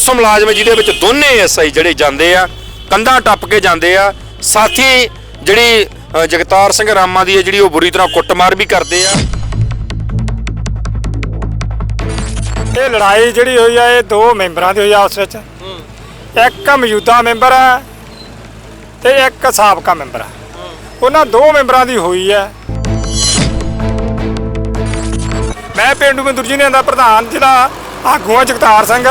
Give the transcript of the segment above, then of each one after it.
Police ਮੁਲਾਜ਼ਮ ਜਿਹਦੇ ਵਿੱਚ ਦੋਨੇ ਐਸਆਈ ਜਿਹੜੇ ਜਾਂਦੇ ਆ, ਕੰਧਾਂ ਟੱਪ ਕੇ ਜਾਂਦੇ ਆ। ਸਾਥੀ ਜਿਹੜੀ ਜਗਤਾਰ ਸਿੰਘ ਰਾਮਾ ਦੀ ਹੈ ਜਿਹੜੀ ਉਹ ਬੁਰੀ ਤਰ੍ਹਾਂ ਕੁੱਟਮਾਰ ਵੀ ਕਰਦੇ ਆ। ਇਹ ਲੜਾਈ ਜਿਹੜੀ ਹੋਈ ਆ, ਇਹ ਦੋ ਮੈਂਬਰਾਂ ਦੀ ਹੋਈ ਆ ਆਪਸ ਵਿੱਚ। ਇੱਕ ਮੌਜੂਦਾ ਮੈਂਬਰ ਹੈ ਤੇ ਇੱਕ ਸਾਬਕਾ ਮੈਂਬਰ ਹੈ ਉਹਨਾਂ ਦੋ ਮੈਂਬਰਾਂ ਦੀ ਹੋਈ ਹੈ ਮੈਂ ਪਿੰਡੂ ਮਜ਼ਦੂਰ ਯੂਨੀਅਨ ਦਾ ਪ੍ਰਧਾਨ ਜਿਹੜਾ ਆਗੂ ਆ ਜਗਤਾਰ ਸਿੰਘ।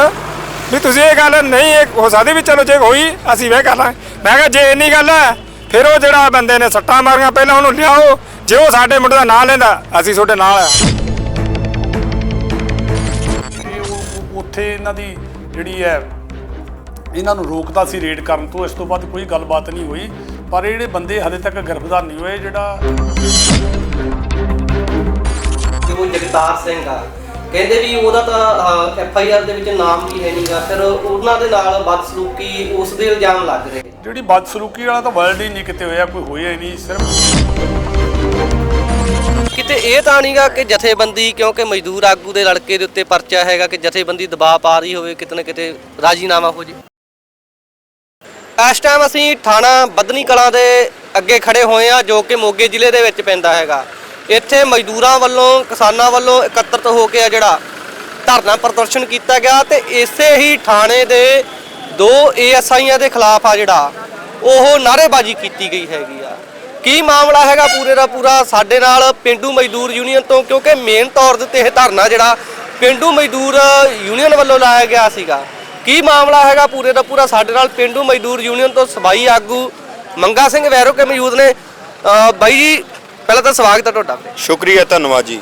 ਵੀ ਤੁਸੀਂ ਇਹ ਗੱਲ ਨਹੀਂ ਇਹ ਹੋ ਸਕਦੀ ਵੀ ਚਲੋ ਜੇ ਹੋਈ ਅਸੀਂ ਵੇ ਕਰ ਲਾਂਗੇ। ਮੈਂ ਕਿਹਾ ਜੇ ਇੰਨੀ ਗੱਲ ਹੈ ਫਿਰ ਉਹ ਜਿਹੜਾ ਬੰਦੇ ਨੇ ਸੱਟਾਂ ਮਾਰੀਆਂ ਪਹਿਲਾਂ ਉਹਨੂੰ ਲਿਆਓ। ਜੇ ਉਹ ਸਾਡੇ ਮੁੰਡੇ ਦਾ ਨਾਂ ਲੈਂਦਾ ਅਸੀਂ ਤੁਹਾਡੇ ਨਾਲ ਆ। ਉਹ- ਉੱਥੇ ਇਹਨਾਂ ਦੀ ਜਿਹੜੀ ਹੈ ਇਹਨਾਂ ਨੂੰ ਰੋਕਦਾ ਸੀ ਰੇਡ ਕਰਨ ਤੋਂ। ਇਸ ਤੋਂ ਬਾਅਦ ਕੋਈ ਗੱਲਬਾਤ ਨਹੀਂ ਹੋਈ। ਪਰ ਇਹ ਜਿਹੜੇ ਬੰਦੇ ਹਲੇ ਤੱਕ ਗ੍ਰਿਫਤਾਰ ਨਹੀਂ ਹੋਏ ਜਿਹੜਾ ਕਿ ਉਹ ਜਗਤਾਰ ਸਿੰਘ ਆ। ਕਹਿੰਦੇ ਵੀ ਉਹਦਾ ਤਾਂ ਐਫ ਆਈ ਆਰ ਦੇ ਵਿੱਚ ਨਾਮ ਵੀ ਹੈ ਨਹੀਂਗਾ ਫਿਰ ਉਹਨਾਂ ਦੇ ਨਾਲ ਬਦਸਲੂਕੀ ਉਸ ਦੇ ਇਲਜ਼ਾਮ ਲੱਗ ਰਹੇ ਜਿਹੜੀ ਬਦਸਲੂਕੀ ਵਾਲਾ ਤਾਂ ਵਰਲਡ ਹੀ ਨਹੀਂ ਕਿਤੇ ਹੋਇਆ ਕੋਈ ਹੋਇਆ ਹੀ ਨਹੀਂ ਸਿਰਫ ਕਿਤੇ ਇਹ ਤਾਂ ਨਹੀਂਗਾ ਕਿ ਜਥੇਬੰਦੀ ਕਿਉਂਕਿ ਮਜ਼ਦੂਰ ਆਗੂ ਦੇ ਲੜਕੇ ਦੇ ਉੱਤੇ ਪਰਚਾ ਹੈਗਾ ਕਿ ਜਥੇਬੰਦੀ ਦਬਾਅ ਪਾ ਰਹੀ ਹੋਵੇ ਕਿਤੇ ਨਾ ਕਿਤੇ ਰਾਜੀਨਾਮਾ ਹੋ ਜੇ। ਇਸ ਟਾਈਮ ਅਸੀਂ ਥਾਣਾ ਬੱਦਨੀ ਕਲਾਂ ਦੇ ਅੱਗੇ ਖੜੇ ਹੋਏ ਆ ਜੋ ਕਿ ਮੋਗੇ ਜ਼ਿਲ੍ਹੇ ਦੇ ਵਿੱਚ ਪੈਂਦਾ ਹੈਗਾ। ਇੱਥੇ ਮਜ਼ਦੂਰਾਂ ਵੱਲੋਂ, ਕਿਸਾਨਾਂ ਵੱਲੋਂ ਇਕੱਤਰਤ ਹੋ ਕੇ ਆ ਜਿਹੜਾ ਧਰਨਾ ਪ੍ਰਦਰਸ਼ਨ ਕੀਤਾ ਗਿਆ ਤੇ ਇਸੇ ਹੀ ਥਾਣੇ ਦੇ ਦੋ ਏਐਸਆਈਆਂ ਦੇ ਖਿਲਾਫ ਆ ਜਿਹੜਾ ਉਹ ਨਾਅਰੇਬਾਜ਼ੀ ਕੀਤੀ ਗਈ ਹੈਗੀ ਆ। ਕੀ ਮਾਮਲਾ ਹੈਗਾ ਪੂਰੇ ਦਾ ਪੂਰਾ ਸਾਡੇ ਨਾਲ ਪਿੰਡੂ ਮਜ਼ਦੂਰ ਯੂਨੀਅਨ ਤੋਂ? ਕਿਉਂਕਿ ਮੇਨ ਤੌਰ ਦੇ ਉੱਤੇ ਇਹ ਧਰਨਾ ਜਿਹੜਾ ਪਿੰਡੂ ਮਜ਼ਦੂਰ ਯੂਨੀਅਨ ਵੱਲੋਂ ਲਾਇਆ ਗਿਆ ਸੀਗਾ। ਕੀ ਮਾਮਲਾ ਹੈਗਾ ਪੂਰੇ ਦਾ ਪੂਰਾ? ਸਾਡੇ ਨਾਲ ਪਿੰਡੂ ਮਜ਼ਦੂਰ ਯੂਨੀਅਨ ਤੋਂ ਸਬਾਈ ਆਗੂ ਮੰਗਾ ਸਿੰਘ ਵੈਰੋ ਕੇ ਮੌਜੂਦ ਨੇ। ਬਾਈ ਜੀ ਪਹਿਲਾਂ ਤਾਂ ਸਵਾਗਤ ਹੈ ਤੁਹਾਡਾ। ਸ਼ੁਕਰੀਆ ਧੰਨਵਾਦ ਜੀ।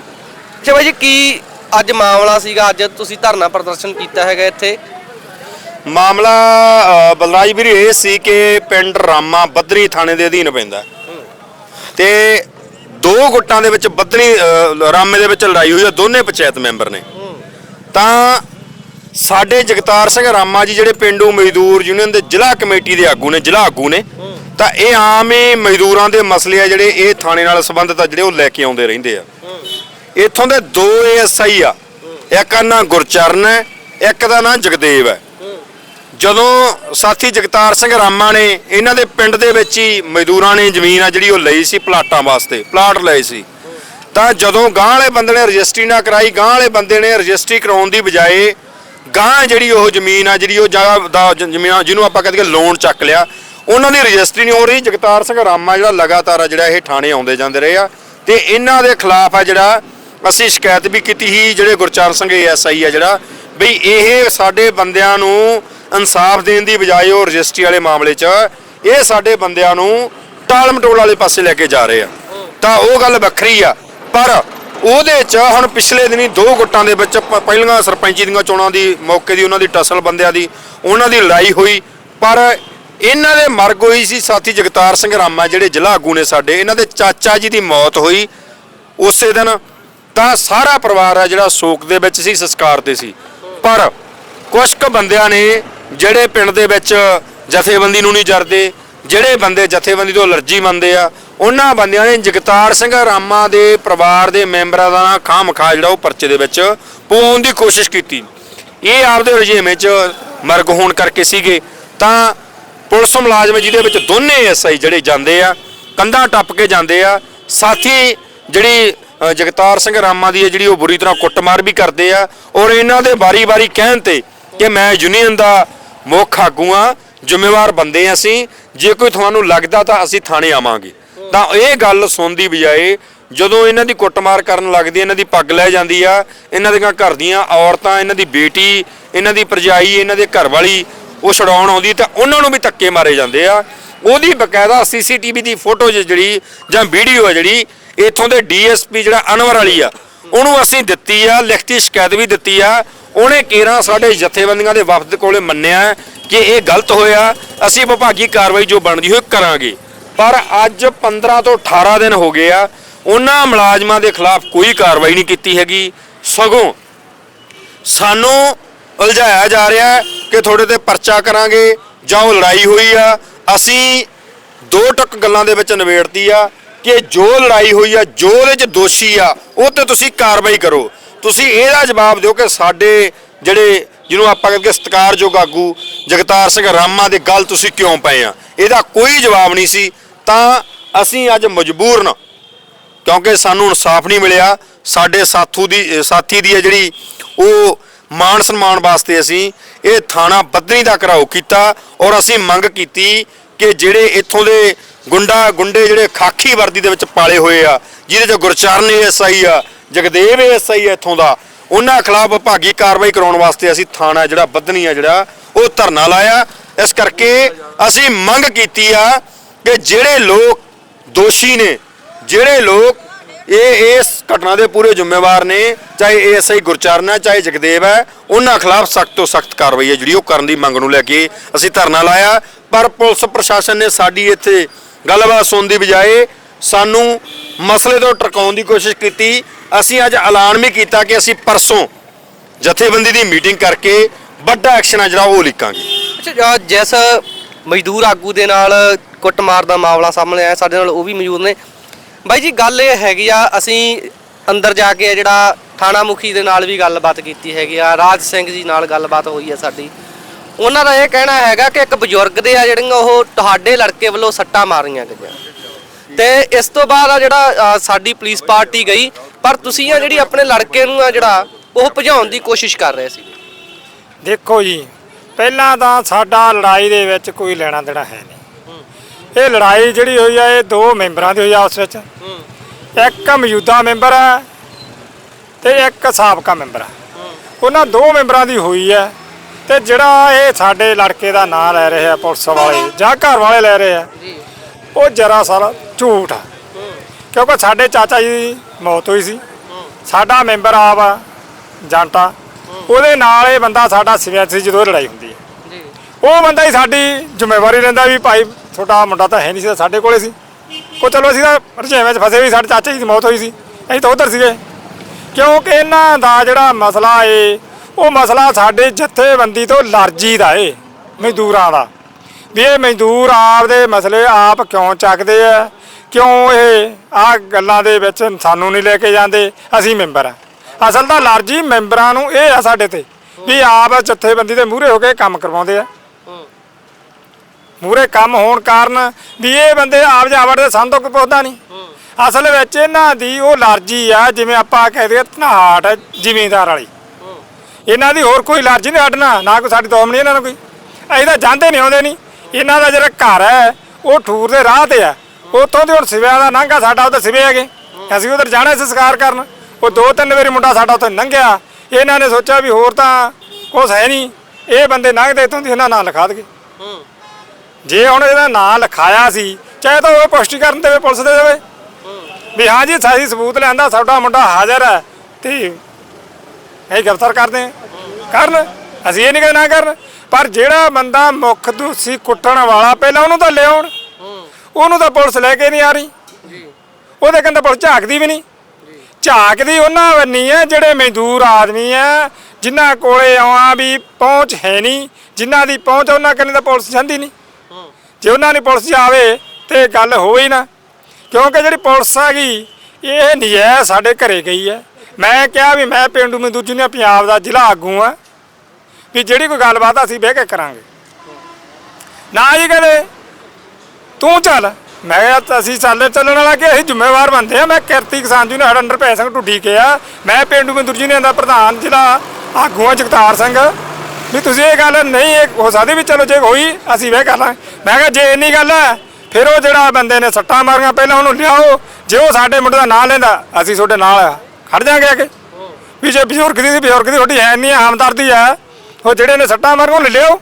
ਅੱਛਾ ਬਾਈ ਜੀ ਕੀ ਅੱਜ ਮਾਮਲਾ ਸੀਗਾ? ਅੱਜ ਤੁਸੀਂ ਧਰਨਾ ਪ੍ਰਦਰਸ਼ਨ ਕੀਤਾ ਹੈਗਾ ਇੱਥੇ। ਮਾਮਲਾ ਅ, ਬਲਰਾਜ ਵੀਰ ਇਹ ਸੀ ਕਿ ਪਿੰਡ ਰਾਮਾ ਬੱਦਰੀ ਥਾਣੇ ਦੇ ਅਧੀਨ ਪੈਂਦਾ। ਤੇ ਦੋ ਗੁੱਟਾਂ ਦੇ ਵਿੱਚ ਬੱਦਰੀ ਅ, ਰਾਮੇ ਦੇ ਵਿੱਚ ਲੜਾਈ ਹੋਈ ਆ ਦੋਨੇ ਪੰਚਾਇਤ ਮੈਂਬਰ ਨੇ। ਤਾਂ ਸਾਡੇ ਜਗਤਾਰ ਸਿੰਘ ਰਾਮਾ ਜੀ ਜਿਹੜੇ ਪਿੰਡੂ ਮਜ਼ਦੂਰ ਯੂਨੀਅਨ ਦੇ ਜ਼ਿਲ੍ਹਾ ਕਮੇਟੀ ਦੇ ਆਗੂ ਨੇ ਜ਼ਿਲ੍ਹਾ ਆਗੂ ਨੇ ਤਾਂ ਇਹ ਆਮ ਹੀ ਮਜ਼ਦੂਰਾਂ ਦੇ ਮਸਲੇ ਆ ਜਿਹੜੇ ਇਹ ਥਾਣੇ ਨਾਲ ਸੰਬੰਧਿਤ ਆ, ਜਿਹੜੇ ਉਹ ਲੈ ਕੇ ਆਉਂਦੇ ਰਹਿੰਦੇ ਆ। ਇੱਥੋਂ ਦੇ ਦੋ ਐਸਆਈ ਆ। ਇੱਕ ਦਾ ਨਾਂ ਗੁਰਚਰਨ ਹੈ, ਇੱਕ ਦਾ ਨਾਂ ਜਗਦੇਵ ਹੈ। ਜਦੋਂ ਸਾਥੀ ਜਗਤਾਰ ਸਿੰਘ ਰਾਮਾ ਨੇ ਇਹਨਾਂ ਦੇ ਪਿੰਡ ਦੇ ਵਿੱਚ ਹੀ ਮਜ਼ਦੂਰਾਂ ਨੇ ਜ਼ਮੀਨ ਆ ਜਿਹੜੀ ਉਹ ਲਈ ਸੀ ਪਲਾਟਾਂ ਵਾਸਤੇ, ਪਲਾਟ ਲਏ ਸੀ। ਤਾਂ ਜਦੋਂ ਗਾਂ ਵਾਲੇ ਬੰਦੇ ਨੇ ਰਜਿਸਟਰੀ ਨਾ ਕਰਾਈ ਗਾਂ ਵਾਲੇ ਬੰਦੇ ਨੇ ਰਜਿਸਟਰੀ ਕਰਾਉਣ ਦੀ ਬਜਾਏ ਗਾਂ ਜਿਹੜੀ ਉਹ ਜ਼ਮੀਨ ਆ, ਜਿਹੜੀ ਉਹ ਜਗ੍ਹਾ ਦਾ ਜ਼ਮੀਨ ਜਿਹਨੂੰ ਆਪਾਂ ਕਹਿੰਦੇ ਲੋਨ ਚੱਕ ਲਿਆ ਉਹਨਾਂ ਦੀ ਰਜਿਸਟਰੀ ਨਹੀਂ ਹੋ ਰਹੀ। ਜਗਤਾਰ ਸਿੰਘ ਰਾਮਾ ਜਿਹੜਾ ਲਗਾਤਾਰ ਆ, ਜਿਹੜਾ ਇਹ ਥਾਣੇ ਆਉਂਦੇ ਜਾਂਦੇ ਰਹੇ ਆ। ਤੇ ਇਹਨਾਂ ਦੇ ਖਿਲਾਫ ਆ ਜਿਹੜਾ ਅਸੀਂ ਸ਼ਿਕਾਇਤ ਵੀ ਕੀਤੀ ਸੀ, ਜਿਹੜੇ ਗੁਰਚਰਨ ਸਿੰਘ ਐਸਆਈ ਆ ਜਿਹੜਾ ਬਈ ਇਹ ਸਾਡੇ ਬੰਦਿਆਂ ਨੂੰ ਇਨਸਾਫ ਦੇਣ ਦੀ ਬਜਾਏ ਉਹ ਰਜਿਸਟਰੀ ਵਾਲੇ ਮਾਮਲੇ 'ਚ ਇਹ ਸਾਡੇ ਬੰਦਿਆਂ ਨੂੰ ਟਾਲ ਮਟੋਲ ਵਾਲੇ ਪਾਸੇ ਲੈ ਕੇ ਜਾ ਰਹੇ ਆ। ਤਾਂ ਉਹ ਗੱਲ ਵੱਖਰੀ ਆ, ਪਰ ਉਹਦੇ 'ਚ ਹੁਣ ਪਿਛਲੇ ਦਿਨੀ ਦੋ ਗੁੱਟਾਂ ਦੇ ਵਿੱਚ ਪ- ਪਹਿਲੀਆਂ ਸਰਪੰਚੀ ਦੀਆਂ ਚੋਣਾਂ ਦੀ ਮੌਕੇ ਦੀ ਉਹਨਾਂ ਦੀ ਟਸਲ ਬੰਦਿਆਂ ਦੀ, ਉਹਨਾਂ ਦੀ ਲੜਾਈ ਹੋਈ, ਪਰ ਇਹਨਾਂ ਦੇ ਮਰਗ ਹੋਈ ਸੀ ਸਾਥੀ ਜਗਤਾਰ ਸਿੰਘ ਰਾਮਾ, ਜਿਹੜੇ ਜ਼ਿਲ੍ਹਾ ਆਗੂ ਨੇ ਸਾਡੇ। ਇਹਨਾਂ ਦੇ ਚਾਚਾ ਜੀ ਦੀ ਮੌਤ ਹੋਈ ਉਸੇ ਦਿਨ। ਤਾਂ ਸਾਰਾ ਪਰਿਵਾਰ ਆ ਜਿਹੜਾ ਸ਼ੋਕ ਦੇ ਵਿੱਚ ਸੀ, ਸੰਸਕਾਰ ਤੇ ਸੀ। ਪਰ ਕੁਝ ਕੁ ਬੰਦਿਆਂ ਨੇ ਜਿਹੜੇ ਪਿੰਡ ਦੇ ਵਿੱਚ ਜਥੇਬੰਦੀ ਨੂੰ ਨਹੀਂ ਜਰਦੇ, ਜਿਹੜੇ ਬੰਦੇ ਜਥੇਬੰਦੀ ਤੋਂ ਅਲਰਜੀ ਮੰਨਦੇ ਆ, ਉਹਨਾਂ ਬੰਦਿਆਂ ਨੇ ਜਗਤਾਰ ਸਿੰਘ ਰਾਮਾ ਦੇ ਪਰਿਵਾਰ ਦੇ ਮੈਂਬਰਾਂ ਦਾ ਨਾਂ ਖਾਮ ਜਿਹੜਾ ਉਹ ਪਰਚੇ ਦੇ ਵਿੱਚ ਪਵਾਉਣ ਦੀ ਕੋਸ਼ਿਸ਼ ਕੀਤੀ। ਇਹ ਆਪਦੇ ਰਜੀਮੇ 'ਚ ਮਰਗ ਹੋਣ ਕਰਕੇ ਸੀਗੇ। ਤਾਂ ਪੁਲਿਸ ਮੁਲਾਜ਼ਮ ਜਿਹਦੇ ਵਿੱਚ ਦੋਨੇ ਐਸਆਈ ਜਿਹੜੇ ਜਾਂਦੇ ਆ, ਕੰਧਾਂ ਟੱਪ ਕੇ ਜਾਂਦੇ ਆ। ਸਾਥੀ ਜਿਹੜੀ ਜਗਤਾਰ ਸਿੰਘ ਰਾਮਾ ਦੀ ਹੈ, ਜਿਹੜੀ ਉਹ ਬੁਰੀ ਤਰ੍ਹਾਂ ਕੁੱਟਮਾਰ ਵੀ ਕਰਦੇ ਆ। ਔਰ ਇਹਨਾਂ ਦੇ ਵਾਰੀ-ਵਾਰੀ ਕਹਿਣ ਤੇ ਕਿ ਮੈਂ ਯੂਨੀਅਨ ਦਾ ਮੁੱਖ ਆਗੂ ਆ ਜ਼ਿੰਮੇਵਾਰ ਬੰਦੇ ਹਾਂ ਅਸੀਂ। ਜੇ ਕੋਈ ਤੁਹਾਨੂੰ ਲੱਗਦਾ ਤਾਂ ਅਸੀਂ ਥਾਣੇ ਆਵਾਂਗੇ। ਤਾਂ ਇਹ ਗੱਲ ਸੁਣ ਦੀ ਬਜਾਏ ਜਦੋਂ ਇਹਨਾਂ ਦੀ ਕੁੱਟਮਾਰ ਕਰਨ ਲੱਗਦੀ ਇਹਨਾਂ ਦੀ ਪੱਗ ਲੈ ਜਾਂਦੀ ਆ, ਇਹਨਾਂ ਦੀਆਂ ਘਰ ਦੀਆਂ ਔਰਤਾਂ, ਇਹਨਾਂ ਦੀ ਬੇਟੀ, ਇਹਨਾਂ ਦੀ ਭਰਜਾਈ, ਇਹਨਾਂ ਦੇ ਘਰ ਵਾਲੀ ਉਹ ਛਡਾਉਣ ਆਉਂਦੀ ਤਾਂ ਉਹਨਾਂ ਨੂੰ ਵੀ ਧੱਕੇ ਮਾਰੇ ਜਾਂਦੇ ਆ। ਉਹਦੀ ਬਕਾਇਦਾ ਸੀਸੀਟੀਵੀ ਦੀ ਫੋਟੋ ਜਿਹੜੀ ਜਾਂ ਵੀਡੀਓ ਹੈ ਜਿਹੜੀ, ਇੱਥੋਂ ਦੇ ਡੀਐਸਪੀ ਜਿਹੜਾ ਅਨਵਰ ਵਾਲੀ ਆ, ਉਹਨੂੰ ਅਸੀਂ ਦਿੱਤੀ ਆ, ਲਿਖਤੀ ਸ਼ਿਕਾਇਤ ਵੀ ਦਿੱਤੀ ਆ। ਉਹਨੇ ਕੇਰਾਂ ਸਾਡੇ ਜਥੇਬੰਦੀਆਂ ਦੇ ਵਫਦ ਕੋਲੇ ਮੰਨਿਆ ਕਿ ਇਹ ਗਲਤ ਹੋਇਆ। ਅਸੀਂ ਵਿਭਾਗੀ ਕਾਰਵਾਈ ਜੋ ਬਣਦੀ ਹੋਈ ਕਰਾਂਗੇ। ਪਰ ਅੱਜ 15 ਤੋਂ 18 ਦਿਨ ਹੋ ਗਏ ਆ, ਉਹਨਾਂ ਮੁਲਾਜ਼ਮਾਂ ਦੇ ਖਿਲਾਫ ਕੋਈ ਕਾਰਵਾਈ ਨਹੀਂ ਕੀਤੀ ਹੈਗੀ। ਸਗੋਂ ਸਾਨੂੰ ਉਲਝਾਇਆ ਜਾ ਰਿਹਾ ਹੈ ਕਿ ਤੁਹਾਡੇ ਤੇ ਪਰਚਾ ਕਰਾਂਗੇ ਜਾਂ ਉਹ ਲੜਾਈ ਹੋਈ ਆ, ਅਸੀਂ ਦੋ ਟੱਕ ਗੱਲਾਂ ਦੇ ਵਿੱਚ ਨਿਬੇੜਤੀ ਆ ਕਿ ਜੋ ਲੜਾਈ ਹੋਈ ਆ, ਜੋ ਉਹਦੇ 'ਚ ਦੋਸ਼ੀ ਆ, ਉਹ ਤੇ ਤੁਸੀਂ ਕਾਰਵਾਈ ਕਰੋ। ਤੁਸੀਂ ਇਹਦਾ ਜਵਾਬ ਦਿਓ ਕਿ ਸਾਡੇ ਜਿਹੜੇ, ਜਿਹਨੂੰ ਆਪਾਂ ਕਹਿੰਦੇ ਸਤਿਕਾਰਯੋਗ ਆਗੂ ਜਗਤਾਰ ਸਿੰਘ ਰਾਮਾ ਦੇ ਗੱਲ ਤੁਸੀਂ ਕਿਉਂ ਪਏ ਆ? ਇਹਦਾ ਕੋਈ ਜਵਾਬ ਨਹੀਂ ਸੀ। ਤਾਂ ਅਸੀਂ ਅੱਜ ਮਜਬੂਰਨ ਕਿਉਂਕਿ ਸਾਨੂੰ ਇਨਸਾਫ ਨਹੀਂ ਮਿਲਿਆ। ਸਾਡੇ ਸਾਥੂ ਦੀ, ਸਾਥੀ ਦੀ ਹੈ ਜਿਹੜੀ, ਉਹ ਮਾਣ ਸਨਮਾਨ ਵਾਸਤੇ ਅਸੀਂ ਇਹ ਥਾਣਾ ਬੱਧਨੀ ਦਾ ਘਰਾਓ ਕੀਤਾ ਔਰ ਅਸੀਂ ਮੰਗ ਕੀਤੀ ਕਿ ਜਿਹੜੇ ਇੱਥੋਂ ਦੇ ਗੁੰਡਾ ਗੁੰਡੇ ਜਿਹੜੇ ਖਾਕੀ ਵਰਦੀ ਦੇ ਵਿੱਚ ਪਾਲੇ ਹੋਏ ਆ, ਜਿਹਦੇ ਚ ਗੁਰਚਰਨ ਐਸਆਈ ਆ, ਜਗਦੇਵ ਐਸਆਈ ਆ ਇੱਥੋਂ ਦਾ, ਉਹਨਾਂ ਖਿਲਾਫ ਵਿਭਾਗੀ ਕਾਰਵਾਈ ਕਰਾਉਣ ਵਾਸਤੇ ਅਸੀਂ ਥਾਣਾ ਜਿਹੜਾ ਬੱਧਨੀ ਆ ਜਿਹੜਾ, ਉਹ ਧਰਨਾ ਲਾਇਆ। ਇਸ ਕਰਕੇ ਅਸੀਂ ਮੰਗ ਕੀਤੀ ਆ ਕਿ ਜਿਹੜੇ ਲੋਕ ਦੋਸ਼ੀ ਨੇ, ਜਿਹੜੇ ਲੋਕ ਇਹ ਇਸ ਘਟਨਾ ਦੇ ਪੂਰੇ ਜ਼ਿੰਮੇਵਾਰ ਨੇ, ਚਾਹੇ ਏਐਸਆਈ ਗੁਰਚਰਨ ਹੈ, ਚਾਹੇ ਜਗਦੇਵ ਹੈ, ਉਹਨਾਂ ਖਿਲਾਫ ਸਖਤ ਤੋਂ ਸਖਤ ਕਾਰਵਾਈ ਹੈ ਜਿਹੜੀ ਉਹ ਕਰਨ ਦੀ ਮੰਗ ਨੂੰ ਲੈ ਕੇ ਅਸੀਂ ਧਰਨਾ ਲਾਇਆ। ਪਰ ਪੁਲਿਸ ਪ੍ਰਸ਼ਾਸਨ ਨੇ ਸਾਡੀ ਇੱਥੇ ਗੱਲਬਾਤ ਸੁਣਨ ਦੀ ਬਜਾਏ ਸਾਨੂੰ ਮਸਲੇ ਤੋਂ ਟਰਕਾਉਣ ਦੀ ਕੋਸ਼ਿਸ਼ ਕੀਤੀ। ਅਸੀਂ ਅੱਜ ਐਲਾਨ ਵੀ ਕੀਤਾ ਕਿ ਅਸੀਂ ਪਰਸੋਂ ਜਥੇਬੰਦੀ ਦੀ ਮੀਟਿੰਗ ਕਰਕੇ ਵੱਡਾ ਐਕਸ਼ਨ ਆ ਜਿਹੜਾ ਉਹ ਲਿਖਾਂਗੇ ਅੱਛਾ ਜਿਸ ਮਜ਼ਦੂਰ ਆਗੂ ਦੇ ਨਾਲ ਕੁੱਟਮਾਰ ਦਾ ਮਾਮਲਾ ਸਾਹਮਣੇ ਆਇਆ, ਸਾਡੇ ਨਾਲ ਉਹ ਵੀ ਮੌਜੂਦ ਨੇ। ਬਾਈ ਜੀ, ਗੱਲ ਇਹ ਹੈਗੀ ਆ, ਅਸੀਂ ਅੰਦਰ ਜਾ ਕੇ ਜਿਹੜਾ ਥਾਣਾ ਮੁਖੀ ਦੇ ਨਾਲ ਵੀ ਗੱਲਬਾਤ ਕੀਤੀ ਹੈਗੀ ਆ, ਰਾਜ ਸਿੰਘ ਜੀ ਨਾਲ ਗੱਲਬਾਤ ਹੋਈ ਆ ਸਾਡੀ। ਉਹਨਾਂ ਦਾ ਇਹ ਕਹਿਣਾ ਹੈਗਾ ਕਿ ਇੱਕ ਬਜ਼ੁਰਗ ਦੇ ਆ ਜਿਹੜੀਆਂ ਉਹ ਤੁਹਾਡੇ ਲੜਕੇ ਵੱਲੋਂ ਸੱਟਾਂ ਮਾਰੀਆਂ ਗਈਆਂ। ਤੇ ਇਸ ਤੋਂ ਬਾਅਦ ਆ ਜਿਹੜਾ ਸਾਡੀ ਪੁਲਿਸ ਪਾਰਟੀ ਗਈ, ਪਰ ਤੁਸੀਂ ਆ ਜਿਹੜੀ ਆਪਣੇ ਲੜਕੇ ਨੂੰ ਆ ਜਿਹੜਾ, ਉਹ ਭਜਾਉਣ ਦੀ ਕੋਸ਼ਿਸ਼ ਕਰ ਰਹੇ ਸੀ। ਦੇਖੋ ਜੀ, ਪਹਿਲਾਂ ਤਾਂ ਸਾਡਾ ਲੜਾਈ ਦੇ ਵਿੱਚ ਕੋਈ ਲੈਣਾ ਦੇਣਾ ਹੈ ਨਹੀਂ। ਇਹ ਲੜਾਈ ਜਿਹੜੀ ਹੋਈ ਆ ਇਹ ਦੋ ਮੈਂਬਰਾਂ ਦੀ ਹੋਈ ਆ ਆਪਸ ਵਿੱਚ। ਇੱਕ ਮੌਜੂਦਾ ਮੈਂਬਰ ਹੈ ਤੇ ਇੱਕ ਸਾਬਕਾ ਮੈਂਬਰ ਹੈ। ਉਹਨਾਂ ਦੋ ਮੈਂਬਰਾਂ ਦੀ ਹੋਈ ਹੈ ਤੇ ਜਿਹੜਾ ਇਹ ਸਾਡੇ ਲੜਕੇ ਦਾ ਨਾਂ ਲੈ ਰਹੇ ਆ ਪੁਲਿਸ ਵਾਲੇ ਜਾਂ ਘਰ ਵਾਲੇ ਲੈ ਰਹੇ ਆ ਉਹ ਜਰਾ ਸਾਰਾ ਝੂਠ ਆ। ਕਿਉਂਕਿ ਸਾਡੇ ਚਾਚਾ ਜੀ ਦੀ ਮੌਤ ਹੋਈ ਸੀ। ਸਾਡਾ ਮੈਂਬਰ ਆਪ ਆ ਜਾਂਟਾ ਉਹਦੇ ਨਾਲ ਇਹ ਬੰਦਾ ਸਾਡਾ ਸਿਵਿਆ ਸੀ ਜਦੋਂ ਲੜਾਈ ਹੁੰਦੀ ਹੈ ਉਹ ਬੰਦਾ ਹੀ ਸਾਡੀ ਜ਼ਿੰਮੇਵਾਰੀ ਲੈਂਦਾ ਵੀ ਭਾਈ ਛੋਟਾ ਮੁੰਡਾ ਤਾਂ ਹੈ ਨਹੀਂ ਸੀ ਸਾਡੇ ਕੋਲੇ ਸੀ। ਕੋ ਚਲੋ ਅਸੀਂ ਤਾਂ ਰਝੇਵੇਂ 'ਚ ਫਸੇ ਵੀ, ਸਾਡੇ ਚਾਚੇ ਜੀ ਦੀ ਮੌਤ ਹੋਈ ਸੀ। ਅਸੀਂ ਤਾਂ ਉਧਰ ਸੀਗੇ। ਕਿਉਂਕਿ ਇਹਨਾਂ ਦਾ ਜਿਹੜਾ ਮਸਲਾ ਏ, ਉਹ ਮਸਲਾ ਸਾਡੇ ਜਥੇਬੰਦੀ ਤੋਂ ਲਰਜੀ ਦਾ ਏ, ਮਜ਼ਦੂਰਾਂ ਦਾ। ਵੀ ਇਹ ਮਜ਼ਦੂਰ ਆਪਦੇ ਮਸਲੇ ਆਪ ਕਿਉਂ ਚੱਕਦੇ ਆ? ਕਿਉਂ ਇਹ ਆ ਗੱਲਾਂ ਦੇ ਵਿੱਚ ਸਾਨੂੰ ਨਹੀਂ ਲੈ ਕੇ ਜਾਂਦੇ? ਅਸੀਂ ਮੈਂਬਰ ਆ। ਅਸਲ ਤਾਂ ਲਰਜੀ ਮੈਂਬਰਾਂ ਨੂੰ ਇਹ ਆ ਸਾਡੇ ਤੇ। ਵੀ ਆਪ ਜਥੇਬੰਦੀ ਦੇ ਮੂਹਰੇ ਹੋ ਕੇ ਕੰਮ ਕਰਵਾਉਂਦੇ ਆ। ਮੂਰੇ ਕੰਮ ਹੋਣ ਕਾਰਨ ਵੀ ਇਹ ਬੰਦੇ ਆਪ ਜਾਵੜ ਦੇ ਸਾਨੂੰ ਤਾਂ ਕੋਈ ਪੁੱਛਦਾ ਨਹੀਂ। ਅਸਲ ਵਿੱਚ ਇਹਨਾਂ ਦੀ ਉਹ ਲਰਜੀ ਆ ਜਿਵੇਂ ਆਪਾਂ ਕਹਦੇ ਧਨਾਹਟ ਜ਼ਿਮੀਂਦਾਰ ਵਾਲੀ। ਇਹਨਾਂ ਦੀ ਹੋਰ ਕੋਈ ਲਰਜੀ ਨਹੀਂ ਹਟਣਾ ਨਾ ਕੋਈ ਸਾਡੀ ਦੋਮਣੀ ਇਹਨਾਂ ਨੂੰ ਕੋਈ। ਅਸੀਂ ਤਾਂ ਜਾਂਦੇ ਨਹੀਂ ਆਉਂਦੇ ਨਹੀਂ। ਇਹਨਾਂ ਦਾ ਜਿਹੜਾ ਘਰ ਹੈ ਉਹ ਠੂਰ ਦੇ ਰਾਹ ਤੇ ਆ। ਉੱਥੋਂ ਦੇ ਹੁਣ ਸਿਵਿਆਂ ਦਾ ਨਾਂਗਾ ਸਾਡਾ ਉੱਧਰ ਸਿਵੇ ਹੈਗੇ। ਅਸੀਂ ਉਧਰ ਜਾਣਾ ਸੰਸਕਾਰ ਕਰਨ। ਉਹ ਦੋ ਤਿੰਨ ਵਾਰੀ ਮੁੰਡਾ ਸਾਡਾ ਉੱਥੇ ਲੰਘਿਆ। ਇਹਨਾਂ ਨੇ ਸੋਚਿਆ ਵੀ ਹੋਰ ਤਾਂ ਕੁਛ ਹੈ ਨਹੀਂ। ਇਹ ਬੰਦੇ ਲੰਘਦੇ ਇੱਥੋਂ ਦੀ ਇਹਨਾਂ ਨਾਂ ਲਿਖਾ ਦੇਗੇ ਜੇ ਹੁਣ ਇਹਦਾ ਨਾਂ ਲਿਖਾਇਆ ਸੀ ਚਾਹੇ ਤਾਂ ਉਹ ਪੁਸ਼ਟੀ ਕਰਨ ਦੇਵੇ ਪੁਲਿਸ ਦੇ ਦੇਵੇ। ਵੀ ਹਾਂ ਜੀ ਸਹੀ ਸਬੂਤ ਲਿਆਂਦਾ ਸਾਡਾ ਮੁੰਡਾ ਹਾਜ਼ਰ ਹੈ। ਤੇ ਇਹ ਗ੍ਰਿਫਤਾਰ ਕਰਦੇ ਆ ਕਰਨ ਅਸੀਂ ਇਹ ਨਹੀਂ ਕਹਿੰਦੇ ਨਾ ਕਰਨ। ਪਰ ਜਿਹੜਾ ਬੰਦਾ ਮੁੱਖ ਦੋਸ਼ੀ ਕੁੱਟਣ ਵਾਲਾ ਪਹਿਲਾਂ ਉਹਨੂੰ ਤਾਂ ਲਿਆਉਣ। ਉਹਨੂੰ ਤਾਂ ਪੁਲਿਸ ਲੈ ਕੇ ਨਹੀਂ ਆ ਰਹੀ। ਉਹਦੇ ਕੰਨ ਪੁਲਿਸ ਝਾਕਦੀ ਵੀ ਨਹੀਂ। ਝਾਕਦੀ ਉਹਨਾਂ ਵੰਨੀ ਹੈ ਜਿਹੜੇ ਮਜ਼ਦੂਰ ਆਦਮੀ ਆ ਜਿਨ੍ਹਾਂ ਕੋਲੇ ਆਵਾਂ ਵੀ ਪਹੁੰਚ ਹੈ ਨਹੀਂ। ਜਿਨ੍ਹਾਂ ਦੀ ਪਹੁੰਚ ਉਹਨਾਂ ਕੰਨੇ ਤਾਂ ਪੁਲਿਸ ਜਾਂਦੀ ਨਹੀਂ। ਜੇ ਉਹਨਾਂ ਨੇ ਪੁਲਿਸ ਜਾਵੇ ਤੇ ਗੱਲ ਹੋਵੇ ਨਾ, ਕਿਉਂਕਿ ਜਿਹੜੀ ਪੁਲਿਸ ਹੈਗੀ, ਇਹ ਨਜਾਇਜ਼ ਸਾਡੇ ਘਰੇ ਗਈ ਹੈ। ਮੈਂ ਕਿਹਾ ਵੀ ਮੈਂ ਪਿੰਡੂ ਮਜ਼ਦੂਰ ਯੂਨੀਅਨ ਪੰਜਾਬ ਦਾ ਜ਼ਿਲ੍ਹਾ ਆਗੂ ਆ ਵੀ ਜਿਹੜੀ ਕੋਈ ਗੱਲਬਾਤ ਅਸੀਂ ਬਹਿ ਕੇ ਕਰਾਂਗੇ। ਨਾ ਜੀ ਕਹਿੰਦੇ, ਤੂੰ ਚੱਲ। ਮੈਂ ਕਿਹਾ ਅਸੀਂ ਚੱਲ, ਚੱਲਣ ਵਾਲਾ ਕਿ ਅਸੀਂ ਜ਼ਿੰਮੇਵਾਰ ਬੰਦੇ ਆ ਮੈਂ ਕਿਰਤੀ ਕਿਸਾਨ ਜੀ ਨੇ ਸਾਡਾ ਅੰਦਰ ਪੈ ਸਿੰਘ ਢੁੱਡੀ ਕੇ ਆ ਮੈਂ ਪਿੰਡੂ ਮਜ਼ਦੂਰ ਯੂਨੀਅਨ ਦਾ ਪ੍ਰਧਾਨ ਜ਼ਿਲ੍ਹਾ ਆਗੂ ਆ ਜਗਤਾਰ ਸਿੰਘ। ਵੀ ਤੁਸੀਂ ਇਹ ਗੱਲ ਨਹੀਂ, ਇਹ ਹੋ ਸਕਦੀ ਵੀ ਚਲੋ ਜੇ ਹੋਈ, ਅਸੀਂ ਵੇ ਕਰ ਲਾਂਗੇ। ਮੈਂ ਕਿਹਾ ਜੇ ਇੰਨੀ ਗੱਲ ਹੈ, ਫਿਰ ਉਹ ਜਿਹੜਾ ਬੰਦੇ ਨੇ ਸੱਟਾਂ ਮਾਰੀਆਂ, ਪਹਿਲਾਂ ਉਹਨੂੰ ਲਿਆਓ। ਜੇ ਉਹ ਸਾਡੇ ਮੁੰਡੇ ਦਾ ਨਾਂ ਲੈਂਦਾ, ਅਸੀਂ ਤੁਹਾਡੇ ਨਾਲ ਆ। ਖੜ ਜਾਾਂਗੇ ਅੱਗੇ। ਵੀ ਜੇ ਬਜ਼ੁਰਗ ਦੀ ਬਜ਼ੁਰਗ ਦੀ ਤੁਹਾਡੀ ਹੈ ਨਹੀਂ ਹਮਦਰਦੀ ਹੈ, ਉਹ ਜਿਹੜੇ ਨੇ ਸੱਟਾਂ ਮਾਰੀਆਂ, ਉਹਨੂੰ ਲਿਆਓ।